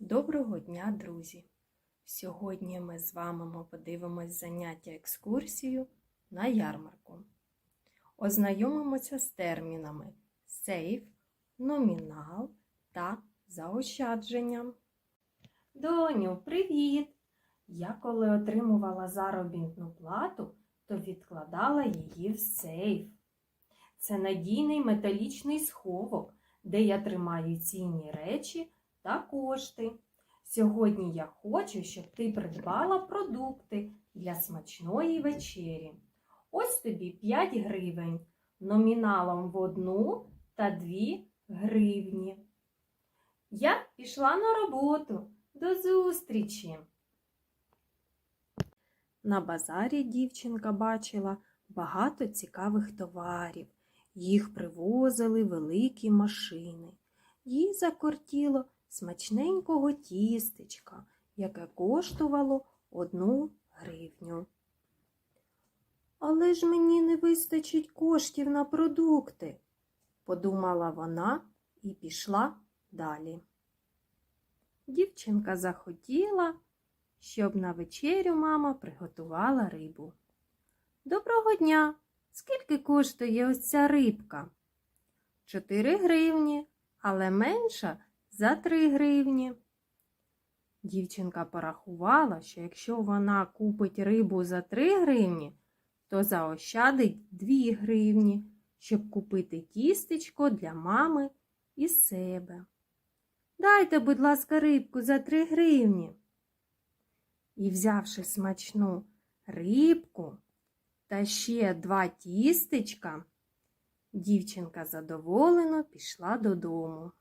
Доброго дня, друзі! Сьогодні ми з вами подивимось заняття екскурсію на ярмарку. Ознайомимося з термінами сейф, номінал та заощадження. Доню, привіт! Я коли отримувала заробітну плату, то відкладала її в сейф. Це надійний металічний сховок, де я тримаю цінні речі та кошти. Сьогодні я хочу, щоб ти придбала продукти для смачної вечері. Ось тобі 5 гривень номіналом в одну та 2 гривні. Я пішла на роботу. До зустрічі! На базарі дівчинка бачила багато цікавих товарів. Їх привозили великі машини. Їй закортіло смачненького тістечка, яке коштувало одну гривню. Але ж мені не вистачить коштів на продукти, подумала вона і пішла далі. Дівчинка захотіла, щоб на вечерю мама приготувала рибу. Доброго дня! Скільки коштує ось ця рибка? Чотири гривні, але менша за 3 гривні. Дівчинка порахувала, що якщо вона купить рибу за 3 гривні, то заощадить 2 гривні, щоб купити тістечко для мами і себе. Дайте, будь ласка, рибку за 3 гривні. І, взявши смачну рибку та ще два тістечка, дівчинка задоволено пішла додому.